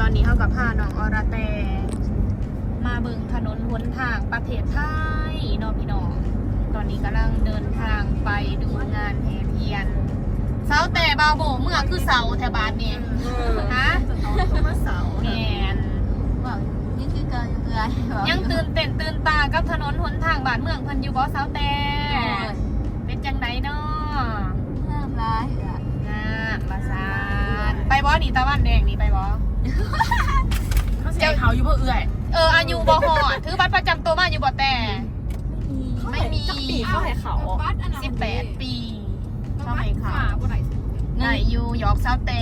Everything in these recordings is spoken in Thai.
ตอนนี้เขากับพาน้องอรแต่ มาเบิงถนนหนทางประเทศไทยเน้องพี่น้อง ตอนนี้กำลังเดินทางไปดูงานแห่เทียน เสาแต่บาวโบเมื่อคือเสาแถวบ้านนี่ฮะมาเสาแงนบอกนี่คือการเพื่อนยังตื่นเต้นตื่นตากับถนนหนทางบ้านเมืองเพันอยูบอเสาแต่เป็นจังไดเนาะห้ามร้ายอะงามมาซานไปบอนี่ตะวันแดงนี่ไปบอ เขาเสียเขาอยู่เพื่อเอื่อยเอออายุบอหอดถือบัตรประจำตัวมาอยู่บอแต่ ไม่มี จักปีเขาให้เขาสิบแปดปีเข้าให้เขา บ่ได้ได้อยู่หยอกเสาแต่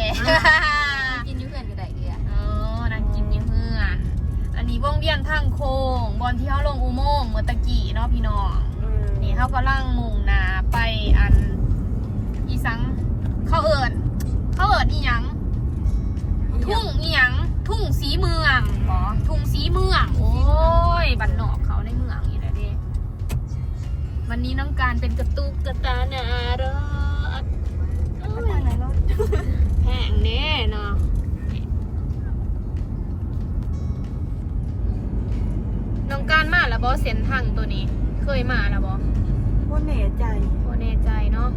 กินอยุ่เพื่อนก็ได้เดียเออนั่งกินอยังเพื่อนอันนี้วงเวียนทางโค้งบอลที่เขาลงอุโมงค์เมื่อตะกี้เนาะพี่น้อง นี่เขาก็ล่างมุ่งหนาไปอัน อีสัง เขาเอิญเขาเอิญอีหยัง ทุ่งอีหยังทุ่งสีเมืองบอทุ่งสีเมือง โอ้ยบันนอกเขาในเมืองอีแหละเด้วันนี้น้องการเป็นกระตุกกระตาหนารถโอ้ยแพงแน่เนาะน้องการมาแล้วบอเส้นทางตัวนี้ เคยมาแล้วบอว่าแน่ใจโอแน่ใจเนาะ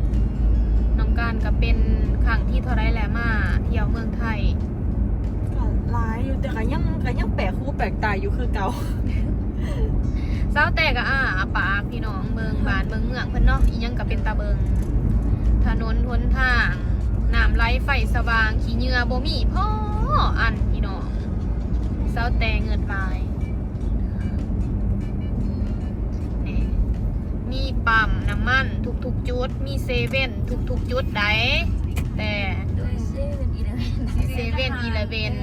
น้องการก็เป็นครั้งที่เท่าไรแหละมาเที่ยวเมืองไทย ก็ร้ายอยู่แต่ก็ยังก็ยังแปลกคู่แปลกตายอยู่คือเก่าเศร้าแต่ก็อ่าอาปากพี่น้องเมืองบานเมืองเมืองเพิ่นเนาะอีหยังก็เป็นตาเบิงถนนหนทางน้ำไหลไฟสว่างขี้เหงื่อบ่มีพ่ออันพี่น้องเศร้าแต่เงินลายนี่มีปั๊มน้ำมันทุกๆจุด มีเซเว่นทุกๆจุดใดแต่ด้วยเซเว่นอีเลเว่น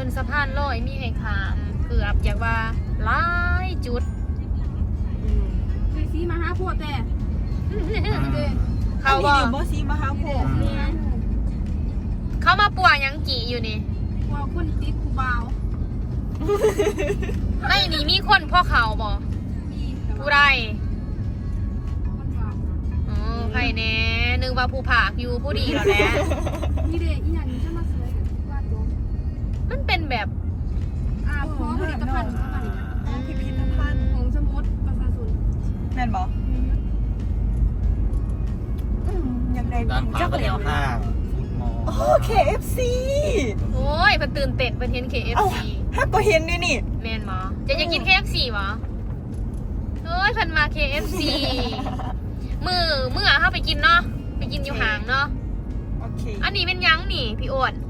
บ้านเพิ่นสะพานลอยมีให้ขามเกือบอยากว่าหลายจุด เคยซีมาหาพวกแต่เขาบบออกบอซีมาหาพวกเขามาป่วยหยังจีอยู่นี่ว่าคนติดกูเบาไม่นี่มีคนพ่อเขาบอกมีผู้ใดคนเบาอ๋อใครแน่นึกว่าผู้ผากอยู่ผู้ดีแล้วแหละมีเด็กอีหยังนี้ มันเป็นแบบอ่าพร้อมผลิตภัณฑ์ของมันอ๋อพิพิธภัณฑ์ของสมุดประชาชนแม่นบอกยังไงด้านขวาก็เลี้ยวข้างฟุตมอลโอ้ KFC โอ้ยเพิ่นตื่นเต้นเพิ่นเห็น เอ้า KFC ถ้าก็เห็นนี่นี่ แมนหมอจะอยากกิน KFC วะเฮ้ยเพิ่นมา KFC มือมืออะเข้าไปกินเนาะไปกินอยู่ห่างเนาะโอเค อันนี้เป็นหยังนี่พี่โอดนี่เป็น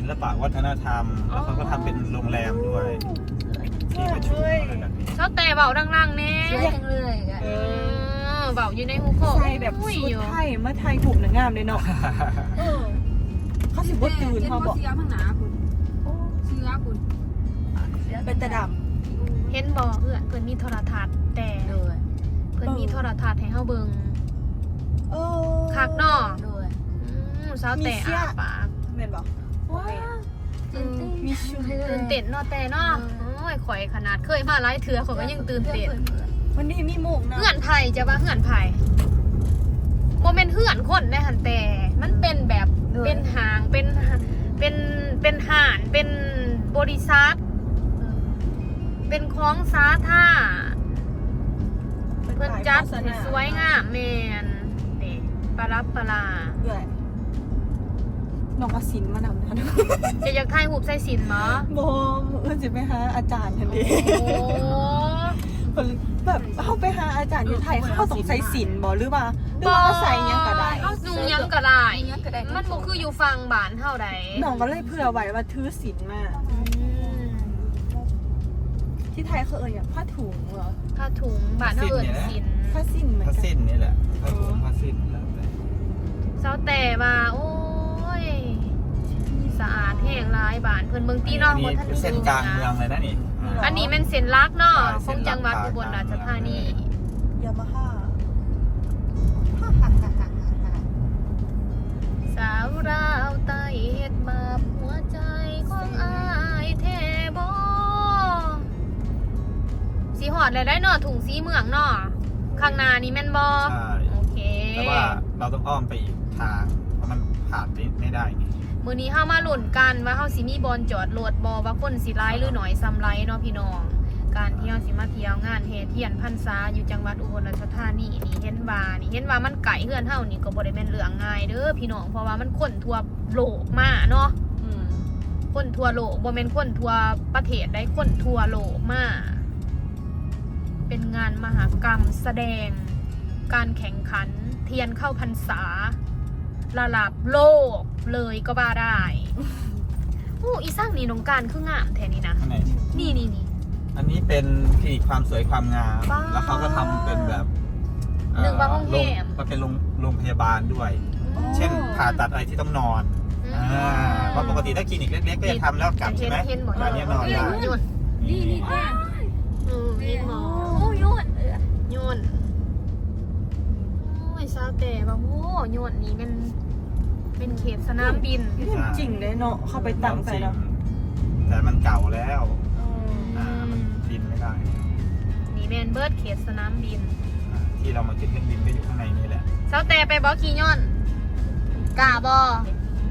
ศูนย์ศิลปะวัฒนธรรม แล้วเขาก็ทำเป็นโรงแรมด้วยที่ประชุมอะไรแบบนี้ ชอบแต่เบาดังๆแน่สวยจังเลยอะเออเบาอยู่ในหูโคใส่แบบสุดไทยมาไทยถูกหนังงามเลยเนาะเออเขาสิบดตื่นเขาบอกเสียพังหนาคุณเสื้อคุณเป็นตะดเห็นบ่เพื่อนเพื่อนมีโทรทัศน์แต่โดยเพื่อนมีโทรทัศน์ให้เฮาเบิ่งำเออคักเนาะโดยอืมสาวแต่อาปากแม่นบอก ว้าตื่นเต้นมีชุดตื่นเต้นเนาะแต่เนาะโอ้ยข่อยขนาดเคยมาหลายเทื่อข่อยก็ยังตื่นเต้นวันนี้มีหมูกนะเหือนไผ่จะว่าเหือนไผ่โมเมนเหือนคนได้หันแต่ มันเป็นแบบเป็นหางเป็นเป็นเป็นห่านเป็นบริษัทเป็นของสาธาเพื่อนจัดให้สวยงามแมนนี่ปลารับปลา เอื่อยน้องกสินมานำนะจะอยากถ่ายหูปใส่สินมั้โบเพื่อนจะไปหาอาจารย์ทันทีโอ้คนแบบเขาไปหาอาจารย์อยู่ไทยเขาต้องใส่สินบอหรือว่าหรือว่าเขาใส่หยังก็ได้นุ่งหยังก็ได้ยังก็ได้ มันบ่คืออยู่ฟังบ้านเท่าใดน้องก็เลยเผื่อไว้ว่าถือสินมาอืมที่ไทยเขาเอ่ยอย่างผ้าถุงเหรอผ้าถุงบาทเท่าเอินสินผ้าสิ้นเหมือนผ้ากันสิ้นนี่แหละผ้าถุงผ้าสิ้นแล้วแต่เจ้าแต่ว่าโอ้ย สะอาดแห้งหลายบานเพิ่นเบิ่งตีเนาะอันบ่นี้ทันเป็นได้เส้นดูกลางเมืองนะเลยนะนี่ อันนี้แมันเส้นลักเนาะใช่ขเส้องนลักจังหวัดอุบลราชธานียามาฮ่าสาวราวใต้เฮ็ดบาปหัวใจของอายแท้บ่หอดเลยได้เนาะถุงสีเมืองเนาะข้างหน้านี่แม่นบอใช่โอเคแต่ว่าเราต้องอ้อมไปอีกทาง เพราะมันผ่านไปไม่ได้ไง มื้อนี้เฮามาหลุ่นกันว่าเฮาสิมีบอลจอดรถบอว่าคนสิร้ายหรือหน่อยซ้ำไรเนาะพี่น้อง การที่เฮาสิมาเที่ยวงานแห่เทียนพรรษาอยู่จังหวัดอุบลราชธานีนี่เห็นว่านี่เห็นว่ามันไก่เฮือนเฮานี่ก็บ่ได้แม่นเรื่องง่ายเด้อพี่น้องเพราะว่ามันคนทั่วโลกมาเนาะอืมคนทั่วโลกบ่แม่นคนทั่วประเทศได้คนทั่วโลกมา เป็นงานมหากรรมแสดง การแข่งขันเทียนเข้าพรรษา ระดับโลกเลยก็ว่าได้อู้อีสร้างนี่น้องการคืองามแท้นี่นะข้างในนี่นี่นี่ อันนี้เป็นคลินิกความสวยความงาม ว้าวแล้วเขาก็ทำเป็นแบบเอ่อหนึ่งบางห้องแฮมโรงมันเป็นโรงโรงพยาบาลด้วย เช่นผ่าตัดอะไรที่ต้องนอนอืม อ่าเพราะปกติถ้าคลินิกเล็กๆก็จะทำแล้วกลับใช่ไหมเห็นบ่ร้านนี้นอนได้ยุ่นนี่นี่แม่อืมเห็นบ่โอ้ยนเออยุ่นโอ้ยซาวแต่ว่าโอ้ยุ่นนี่เป็น เป็นเขตสนามบินเรื่องจริงเลยเนาะเข้าไปตั้งใจแล้วแต่มันเก่าแล้วอืมอ่ามันบินไม่ได้นี่แมนเบิร์ดเขตสนามบินอ่าที่เรามาขึ้นเครื่องบินก็อยู่ข้างในนี่แหละเซาแต่ไปบอขี่ย่อนกล้าบอ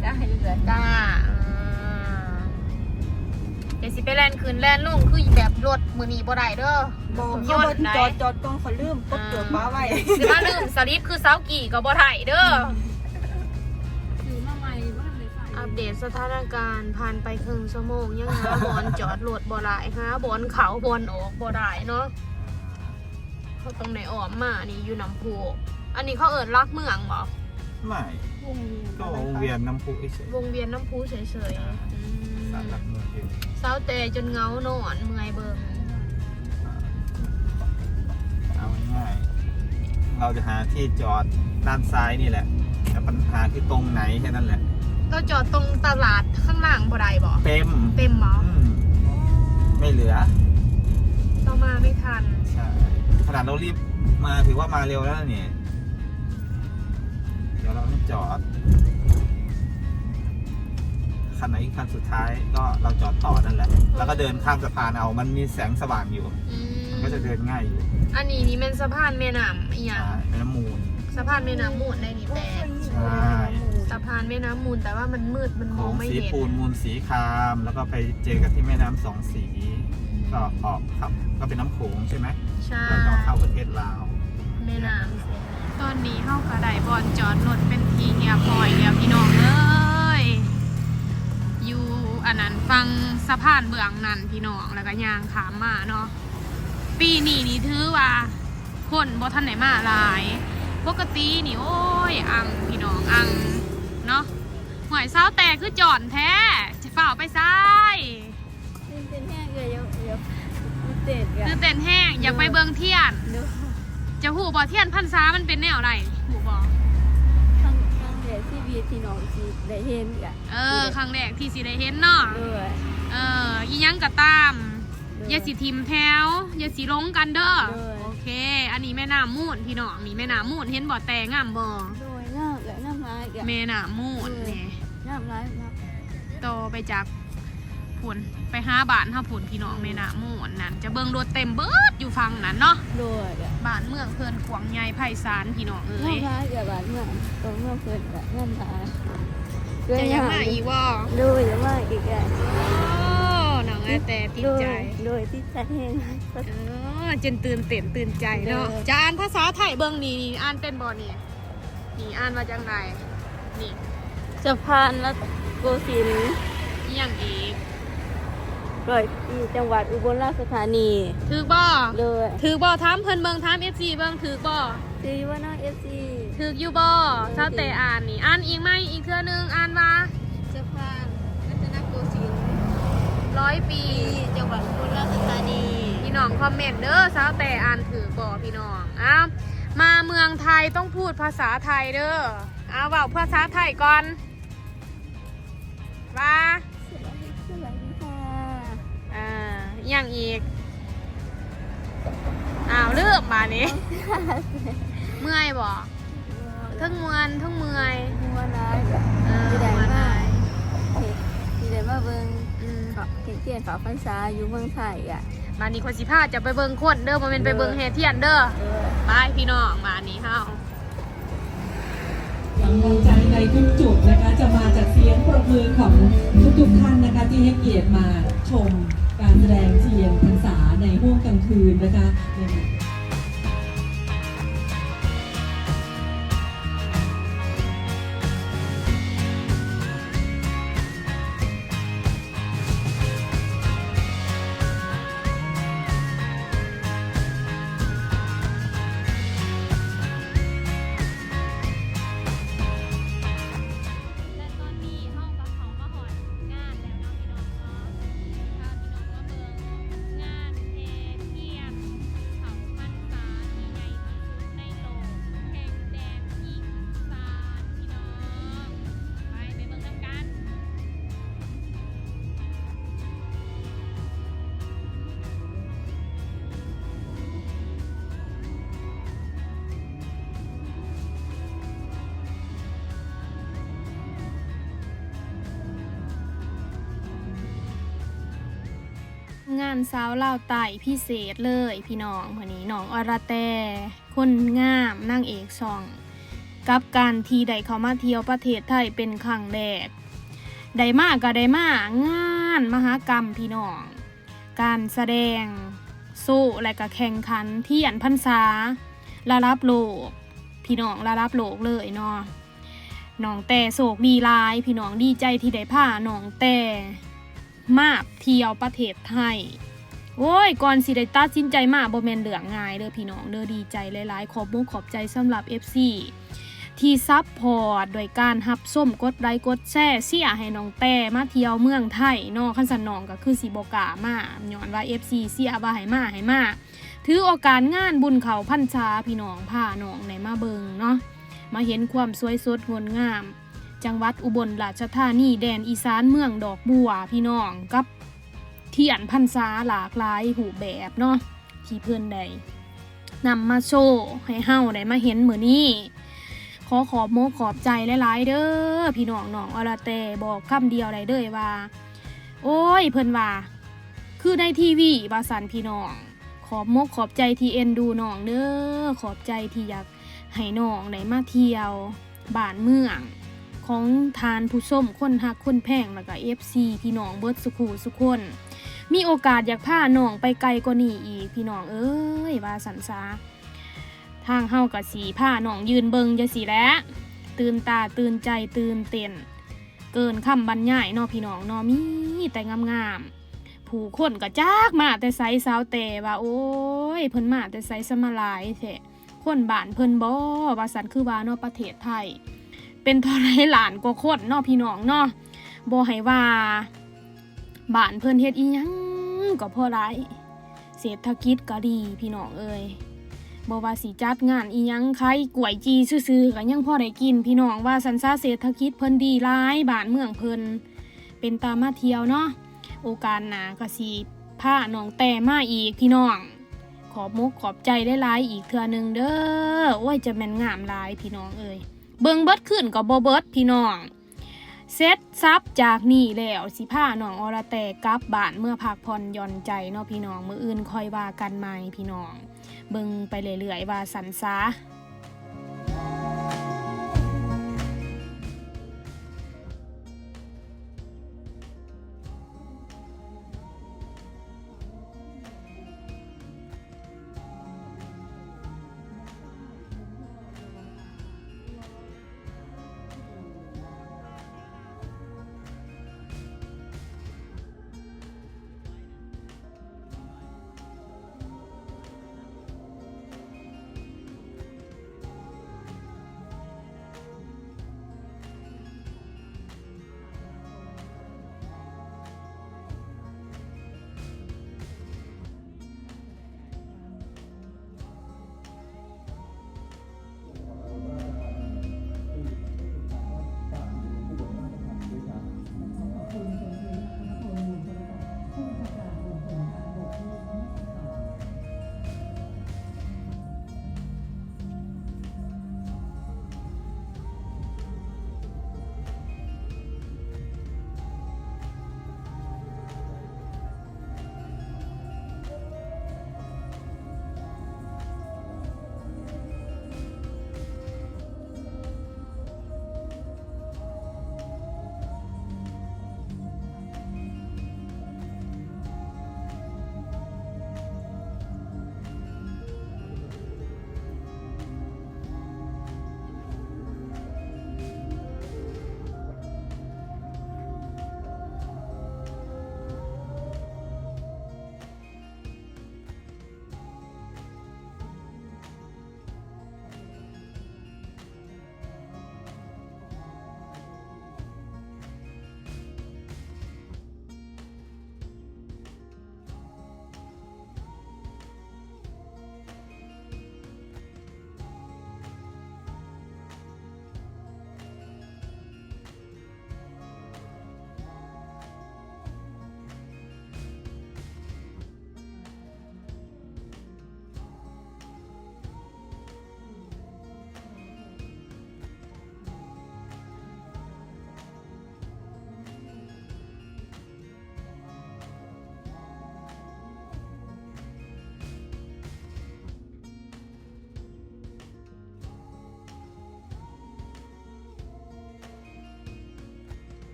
ได้อยู่เลยกล้าอ่าเดี๋ยวสิไปแลนคืนแลนลงคือแบบรถมือนีบ่ได้เด้อบอกย้เขาอนว่าไหนจอดจอดกองเขาลืมก็เกิดป้าไว้สิมาลืมสลิปคือเซากี่ก็บ่ได้เด้อถือมาใหม่บ้าน เลยใส่อัปเดตสถานการณ์ผ่านไปครึ่งชั่วโมง ยังหาบอลจอดรถบ่ได้หาบอลเขาบอลออกบ่ได้เนาะเขาตรงไหนออมมานี่อยู่น้ำพุอันนี้เขาเอิดลักเมืองบ่ไม่ก็วงเวียนน้ำพุเฉยวงเวียนน้ำพุเฉยๆอืมๆสารหลักเมืองอยู่เศร้าแต่จนเหงานอนเมื่อยเบิ่งเอาง่ายๆเราจะหาที่จอดด้านซ้ายนี่แหละแต่ปัญหาคือตรงไหนแค่นั้นแหละ เราจอดตรงตลาดข้างล่างบ่ได้บ่เต็มเต็มบ่อืมไม่เหลือ เรามาไม่ทัน ใช่ ขนาดเรารีบมาถือว่ามาเร็วแล้วนะเนี่ยเดี๋ยวเราต้องจอด คันไหนคันสุดท้ายก็เราจอดต่อนั่นแหละ แล้วก็เดินข้ามสะพานเอา มันมีแสงสว่างอยู่ อืมก็จะเดินง่ายอยู่อันนี้นี่เป็นสะพานแม่น้ำอีหยังใช่เป็นน้ำมูล สะพานแม่น้ำมูลได้นี่แต่ใช่สะพานแม่น้ำมูล แต่ว่ามันมืดมันโขมองงไม่สีเห็นปูนมูลสีคราม แล้วก็ไปเจอกันที่แม่น้ำสองสีก็ออกครับ ก็เป็นน้ำโขงใช่ไหมใช่แล้วก็เข้าประเทศลาวแม่น้ำตอนนี้เฮากระไดบอลจอดรถเป็นทีเงียบพอยเดียวพี่น้องเอ้ยอยู่อันนั้นฟังสะพานเบื้องนั่นพี่น้องแล้วก็ยางขามมาเนาะปีนี้นี่ถือว่า คนบ่ทันไหนมาหลาย ปกตินี่โอ้ยอังพี่น้องอัง เนาะหวยเศร้าแต่คือจอนแท้จะฝ่าไปซ้ายเป็นแห้งเลยเดี๋ยวเดี๋ยวเด็ดกัคืนอเต้นแห้งอยากไปเบิงเทียน ดูจะหูบ่เทียนพันซ้ามันเป็นแนวอะไรหูบ่ข้างข้างเด็ดที่บีที่น้องจีได้เห็นกันเออครั้งแรกที่สิได้เห็นเนาะด้วยเอออีหยังก็ตามอย่าสิทิมแถวอย่าสิลงกันเด้อเด้อโอเค อันนี้แม่น้ำมูลพี่น้องนี่แม่น้ำมูลเห็นบ่แต่งามบ่ด้วยน้ำ กับน้ำลายกับแม่น้ำมูลนี่น้ำลายน้โตไปจากผุนไปหาบ้านเฮาผุนพี่น้องแม่น้ำมูลนั่นจะเบิ่งรถเต็มเบิดอยู่ฟังนั้นเนาะำด้วยกับบ้านเมืองเพิ่นขวางใหญ่ไพศาลพี่น้องเอ้ยน้ำลายกับบาดเมื่อตรงเมื่อเกิดกับน้ำลายจะยังมาอีกบ่ด้วยจะมาอีกอะโอ้น้องไอแต่ติดใจด้วยที่ใจแห้งเออจนตื่นเต้นตื่นใจเนาะเออจะอ่านภาษาไทยเบิ่งนี่นี่อ่านเป็นบ่นี่นี่อ่านว่าจังได นี่สะพานและโกสินทร์อีหยังอีกร้อยที่จังหวัดอุบลราชธานีถือบ่เลยถือบ่ถามเพิ่นเบิ่งถาม FC เบิ่งถือบ่คือว่าน้องเอฟซีถืออยู่บ่เจ้าแต่อ่านนี่อ่านอีกไหมอีกเทื่อนึงอ่านว่าสะพานรัตนโกสินทร์ร้อยปีที่จังหวัดอุบลราชธานีพี่น้องคอมเมนต์เด้อสาวแต่อ่านถือบ่พี่น้องอ้าวมาเมืองไทยต้องพูดภาษาไทยเด้อ เอาเว้าภาษาไทยก่อนว่าสวัสดีสวัสดีค่ะอ่าอหย่างอีกอ้าวเลือกมานี้เมื่อยบ่ทั้งมวนทั้งเมื่อยมัวร้ายแบบเออที่ใดม่วนหมาลายที่ใดมาเบิ่งอืมเขาเขียนเขียนฝาพันษาอยู่เมืองไทยอะมานี่คนสิพาจะไปเบิ่งคนเด้อบ่แม่นไปเบิ่งแห่เทียนเด้อไปพี่น้องมานี่เฮากำลังใจในทุกจุดนะคะ จะมาจากเสียงประมือของทุกๆท่านนะคะ ที่ให้เกียรติมาชมการแสดงเทียนพรรษาในห้วงกลางคืนนะคะ งานสาวเล่าไต่พิเศษเลยพี่น้องวันนี้น้องอรแต่คนงามนางเอกช่อง กับการที่ได้เขามาเที่ยวประเทศไทยเป็นครั้งแรกได้มากก็ได้มากงานมหากรรมพี่น้อง การแสดงโซ่และก็แข่งขันเที่ยนพรรษาระดับโลก พี่น้องระดับโลกเลยเนาะน้องแต่โศกดีลาย พี่น้องดีใจที่ได้พาน้องแต่ มาเที่ยวประเทศไทย โอ้ย ก่อนสิได้ตัดสินใจมาบ่แมนเรื่องง่ายเด้อพี่น้องเด้อดีใจหลายๆ ขอบมุกขอบใจสำหรับ FC ที่ซับพอร์ตโดยการหับส้มกดไลค์กดแชร์เสียให้น้องแต่มาเที่ยวเมืองไทยนาะคันสันน้องก็คือสิบ่กล้ามาย้อนว่า FC เสียว่าให้มาให้มาถือโอกาสงานบุญเขาพันชาพี่น้องพาน้องได้มาเบิงเนาะมาเห็นความสวยสดงดงาม จังหวัดอุบลราชธานีแดนอีสานเมืองดอกบัวพี่น้องกับเทียนพรรษาหลากหลายหูแบบเนาะที่เพื่อนใดนำมาโชว์ให้เฮาได้มาเห็นเหมือนนี้ขอขอบโมกขอบใจหลายๆเด้อพี่น้องน้องอรเตบอกคำเดียวได้เด้อว่า โอ้ยเพิ่นว่า คือในทีวีบาสันพี่น้อง ขอบมกขอบใจที่เอ็นดูน้องเด้อขอบใจที่อยากให้น้องได้มาเที่ยวบ้านเมือง ของทานผู้ส้มคนหักคนแพงแล้วก็ FC พี่น้องเบิร์ดสุขูสุขคน มีโอกาสอยากพาน้องไปไกลกว่านี้อีกพี่น้องเอ้ยว่าสันซาทางเฮากับสีผ้าน้องยืนเบิงจะสีแล้วตื่นตาตื่นใจตื่นเต้นเกินคำบรรยายนอพี่น้องนอมีแต่งามๆผู้คนก็จากมาแต่ไซสาวแต่ว่าโอ้ยเพิ่นมาแต่ไซสมาลายแท้คนบ้านเพิ่นบ่ว่าสันคือว่านอประเทศไทย เป็นเท่าไรหลานกว่าคนเนาะพี่น้องเนาะบ่ให้ว่าบ้านเพิ่นเฮ็ดอีหยังก็พอไรเศรษฐกิจก็ดีพี่น้องเอ้ยบ่ว่าสิจัดงานอีหยังใครกล้วยจีซื่อๆก็ยังพอได้กิน พี่น้องว่าสันซาเศรษฐกิจเพิ่นดีหลายบ้านเมืองเพิ่นเป็นตามาเที่ยวเนาะโอกาสหน้าก็สิพาน้องแต่มาอีกพี่น้องขอบมุกขอบใจได้หลายอีกเทื่อนึงเด้อโอ้ยจะแม่นงามหลายพี่น้องเอ้ย เบิงเบิดขึ้นก็บ่เบิดพี่น้องเซตซับจากนี่แล้วสิผ้าน้องอรแต่กลับบ้านเมื่อพักผ่อนย่อนใจเนาะพี่น้องมืออื่นคอยว่ากันใหม่พี่น้อง เบิงไปเรื่อยๆว่าสันซา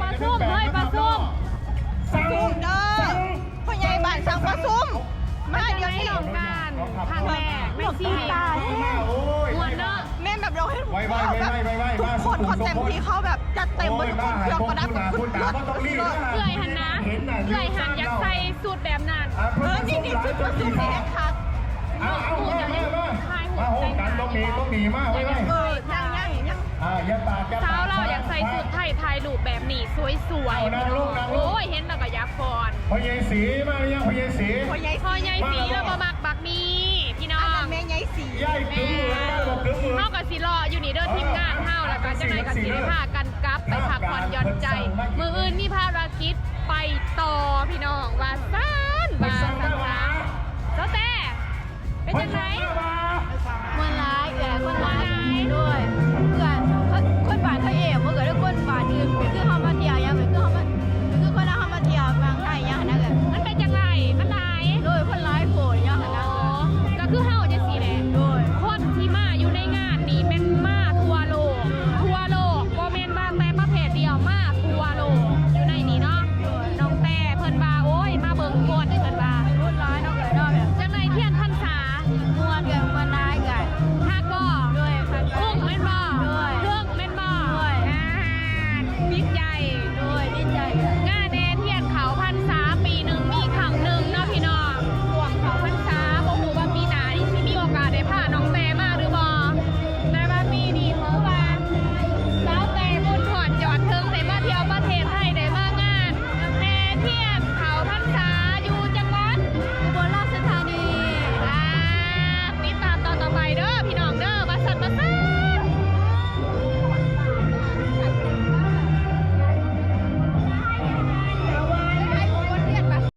ปลาส้มเฮ้ยปลาส้มซุ่มเด้อพ่อใหญ่บ้านสั่งปลาซุ่มมาเดี๋ยวให้นี้ลองการครั้งแรกไม่ซีเรียสโอ้ยมวนเนอะแม่แบบเราให้ไว้ไว้ไว้ไว้ไว้ไว้ทุกคนคอนเต็มที่เขาแบบจัดเต็มหมดทุกคนเครื่องประดับกับคุณรถต้องรีบเอื่อยหันนะเอื่อยหันอยากใส่สูตรแบบนั้นเออนี่นี่ชุดปลาซุ่มนี่แอคคักเอาเอามามามามาโหกันต้องมีต้องมีมากไว้ไว้เออยังยังยังอ่าอย่าปากอย่าปากเช้าเราอยากใส่สูตร ได้ถ่ายรูปแบบนี้สวยๆโอ้ย เห็นแล้วก็ยักษ์กอนพ่อใหญ่สีมาหรือยังพอหญ่สีพ่อใหญ่พ่อใหญ่สีแล้วก็มักบักมีพี่น้องแม่ใหญ่สียายถึงมือได้บอกถึงมือ เฮากับสิรออยู่นี่เดินทีมงานเท่าแล้วก็จังไดกับสีได้พากันกลับไปพักผ่อนหย่อนใจ มืออื่นมีภารกิจไปต่อพี่น้องวาซ่านว่าซ่านนะเจ้าแต่เป็นจังได ไ